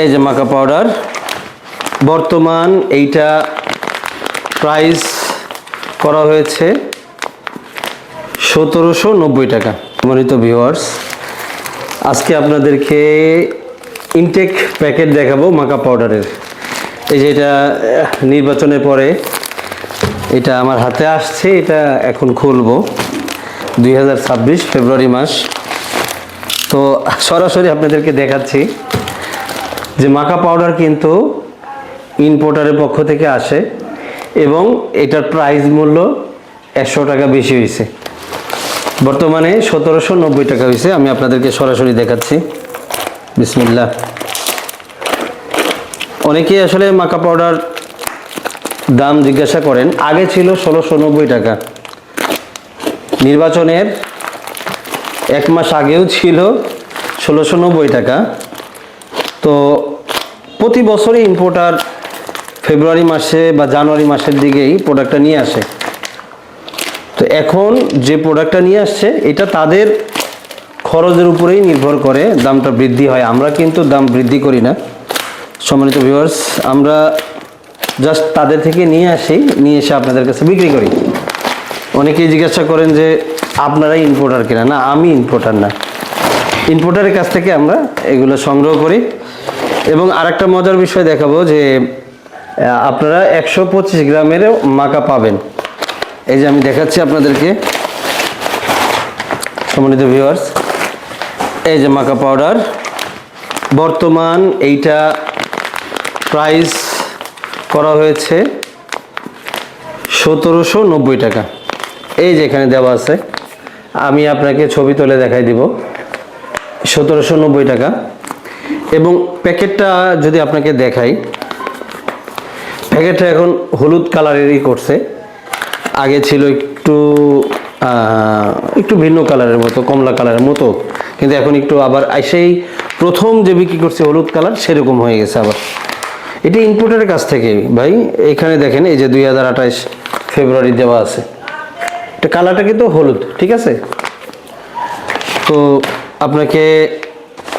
এই যে মাকা পাউডার। বর্তমান এইটা প্রাইস করা হয়েছে সতেরোশো নব্বই টাকা, সম্মানিত ভিউয়ার্স আজকে আপনাদেরকে ইনটেক প্যাকেট দেখাবো মাকা পাউডারের। এই যে এটা নির্বাচনের পরে এটা আমার হাতে আসছে, এটা এখন খুলবো। দুই হাজার ছাব্বিশ ফেব্রুয়ারি মাস। তো সরাসরি আপনাদেরকে দেখাচ্ছি। যে মাখা পাউডার কিন্তু ইম্পোর্টারের পক্ষ থেকে আসে এবং এটার প্রাইস মূল্য একশো টাকা বেশি হয়েছে। বর্তমানে সতেরোশো নব্বই টাকা হয়েছে। আমি আপনাদেরকে সরাসরি দেখাচ্ছি। বিসমিল্লা অনেকেই আসলে মাকা পাউডার দাম জিজ্ঞাসা করেন, আগে ছিল ষোলোশো নব্বই টাকা। নির্বাচনের এক মাস আগেও ছিল ষোলোশো নব্বই টাকা। তো প্রতি বছরই ইম্পোর্টার ফেব্রুয়ারি মাসে বা জানুয়ারি মাসের দিকেই প্রোডাক্টটা নিয়ে আসে। তো এখন যে প্রোডাক্টটা নিয়ে আসছে, এটা তাদের খরচের উপরেই নির্ভর করে, দামটা বৃদ্ধি হয়। আমরা কিন্তু দাম বৃদ্ধি করি না। সম্মানিত ভিউয়ার্স আমরা জাস্ট তাদের থেকে নিয়ে আসি, নিয়ে এসে আপনাদের কাছে বিক্রি করি। অনেকেই জিজ্ঞাসা করেন যে, আপনারাই ইম্পোর্টার কিনা? না, আমি ইম্পোর্টার না। ইম্পোর্টারের কাছ থেকে আমরা এগুলো সংগ্রহ করি। এবং আরেকটা মজার বিষয় দেখাবো যে আপনারা একশো পঁচিশ গ্রামের মাকা পাবেন। এই যে আমি দেখাচ্ছি আপনাদেরকে। সম্মানিত ভিউয়ার্স এই যে মাকা পাউডার বর্তমান এইটা প্রাইস করা হয়েছে সতেরোশো নব্বই টাকা। এই যে এখানে দেওয়া আছে। আমি আপনাকে ছবি তুলে দেখাই দিব। সতেরোশো নব্বই টাকা। এবং প্যাকেটটা যদি আপনাকে দেখাই, প্যাকেটটা এখন হলুদ কালারেরই করছে। আগে ছিল একটু একটু ভিন্ন কালারের মতো, কমলা কালারের মতো। কিন্তু এখন একটু আবার সেই প্রথম যে বিক্রি করছে হলুদ কালার, সেরকম হয়ে গেছে আবার। এটি ইনপুটের কাছ থেকে, ভাই। এখানে দেখেন, এই যে দুই হাজার আঠাইশ ফেব্রুয়ারি দেওয়া আছে। এটা কালারটা কিন্তু হলুদ, ঠিক আছে? তো আপনাকে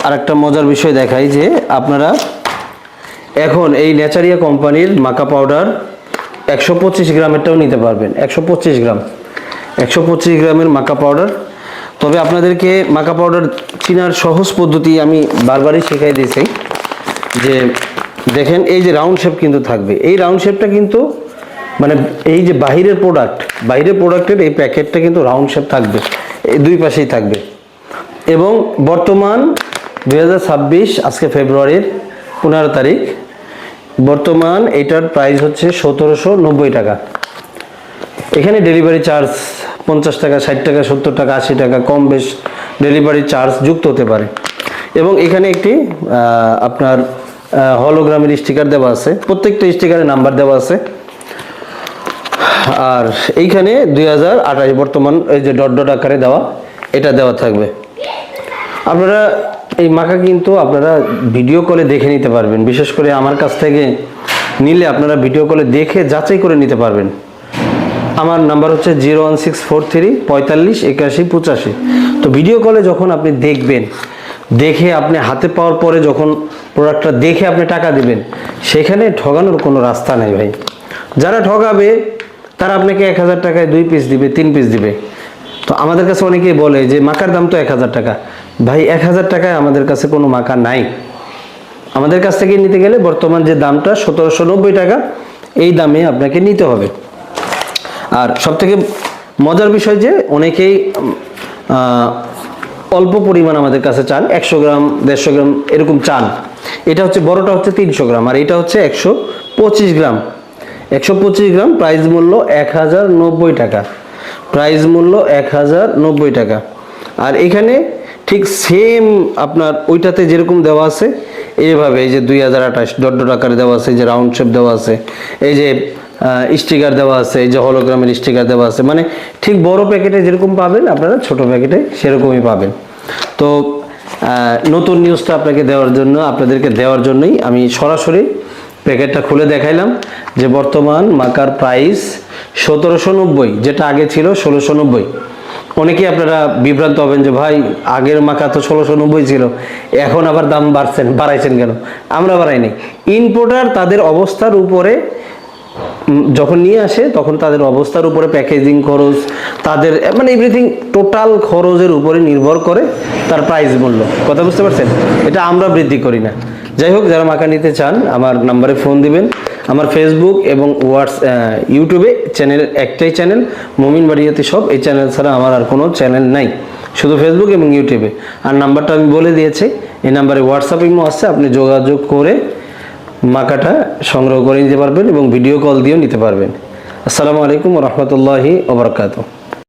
আরেকটা মজার বিষয় দেখাই যে আপনারা এখন এই নেচারিয়া কোম্পানির মাকা পাউডার একশো পঁচিশ গ্রামেরটাও নিতে পারবেন, একশো পঁচিশ গ্রাম, একশো পঁচিশ গ্রামের মাকা পাউডার। তবে আপনাদেরকে মাকা পাউডার চিনার সহজ পদ্ধতি আমি বারবারই শেখাই দিয়েছি যে দেখেন এই যে রাউন্ড শেপ কিন্তু থাকবে। এই রাউন্ড শেপটা কিন্তু মানে এই যে বাহিরের প্রোডাক্ট বাইরের প্রোডাক্টের এই প্যাকেটটা কিন্তু রাউন্ড শেপ থাকবে, এই দুই পাশেই থাকবে। এবং বর্তমান দুই হাজার ছাব্বিশ, আজকে ফেব্রুয়ারির পনেরো তারিখ। বর্তমান এটার প্রাইস হচ্ছে সতেরোশো নব্বই টাকা। এখানে ডেলিভারি চার্জ পঞ্চাশ টাকা, ষাট টাকা, সত্তর টাকা, আশি টাকা, কম বেশ ডেলিভারি চার্জ যুক্ত হতে পারে। এবং এখানে একটি আপনার হলোগ্রামের স্টিকার দেওয়া আছে। প্রত্যেকটা স্টিকারে নাম্বার দেওয়া আছে। আর এইখানে দুই হাজার আঠাশ বর্তমান এই যে ডট ডট আকারে দেওয়া, এটা দেওয়া থাকবে। আপনারা এই মাখা কিন্তু আপনারা ভিডিও কলে দেখে নিতে পারবেন। বিশেষ করে আমার কাছ থেকে নিলে আপনারা ভিডিও কলে দেখে যাচাই করে নিতে পারবেন। আমার নাম্বার হচ্ছে zero one six four three পঁয়তাল্লিশ একাশি পঁচাশি। তো ভিডিও কলে যখন আপনি দেখবেন, দেখে আপনি হাতে পাওয়ার পরে যখন প্রোডাক্টটা দেখে আপনি টাকা দিবেন, সেখানে ঠগানোর কোনো রাস্তা নেই ভাই। যারা ঠগাবে, তারা আপনাকে এক হাজার টাকায় দুই পিস দিবে, তিন পিস দিবে। তো আমাদের কাছে অনেকেই বলে যে মাকার দাম তো এক হাজার টাকা। ভাই, এক হাজার টাকায় আমাদের কাছে কোনো মাখা নাই। আমাদের কাছ থেকে নিতে গেলে বর্তমান যে দামটা, সতেরোশো নব্বই টাকা, এই দামে আপনাকে নিতে হবে। আর সব থেকে মজার বিষয় যে, অনেকেই অল্প পরিমাণ আমাদের কাছে চান, একশো গ্রাম, দেড়শো গ্রাম, এরকম চান। এটা হচ্ছে, বড়টা হচ্ছে তিনশো গ্রাম, আর এটা হচ্ছে একশো পঁচিশ গ্রাম। একশো পঁচিশ গ্রাম প্রাইস মূল্য এক হাজার নব্বই টাকা। প্রাইস মূল্য এক হাজার নব্বই টাকা। আর এখানে ঠিক সেম আপনার ওইটাতে যেরকম দেওয়া আছে, এইভাবে এই যে দুই হাজার আঠাশ ডট আকারে দেওয়া আছে যে রাউন্ড শেপ দেওয়া আছে, এই যে স্টিকার দেওয়া আছে, এই যে হলোগ্রামের স্টিকার দেওয়া আছে মানে ঠিক বড় প্যাকেটে যেরকম পাবেন আপনারা, ছোট প্যাকেটে সেরকমই পাবেন। তো নতুন নিউজটা আপনাকে দেওয়ার জন্য, আপনাদেরকে দেওয়ার জন্যই আমি সরাসরি প্যাকেটটা খুলে দেখাইলাম যে বর্তমান মাকার প্রাইস সতেরোশো নব্বই, যেটা আগে ছিল ষোলোশো নব্বই। অনেকেই আপনারা বিভ্রান্ত হবেন যে, ভাই, আগের মাকা তো ষোলোশো নব্বই ছিল, এখন আবার দাম বাড়ছেন, বাড়াইছেন কেন? আমরা বাড়াইনি ইম্পোর্টার তাদের অবস্থার উপরে যখন নিয়ে আসে, তখন তাদের অবস্থার উপরে প্যাকেজিং খরচ, তাদের মানে এভরিথিং টোটাল খরচের উপরে নির্ভর করে তার প্রাইস মূল্য। কথা বুঝতে পারছেন? এটা আমরা বৃদ্ধি করি না। যাই হোক, যারা মাকা নিতে চান, আমার নাম্বারে ফোন দিবেন। আমার ফেসবুক এবং হোয়াটস ইউটিউবে চ্যানেল একটাই চ্যানেল মমিন বাড়িয়াতে সব এই চ্যানেল ছাড়া আমার আর কোনো চ্যানেল নাই। শুধু ফেসবুক এবং ইউটিউবে আর নাম্বারটা আমি বলে দিয়েছি। এই নাম্বারে হোয়াটসঅ্যাপ ইমো আসছে আপনি যোগাযোগ করে মাকাটা সংগ্রহ করে নিতে পারবেন এবং ভিডিও কল দিয়েও নিতে পারবেন। আসসালামু আলাইকুম রহমতুল্লাহি ওবরাকাতু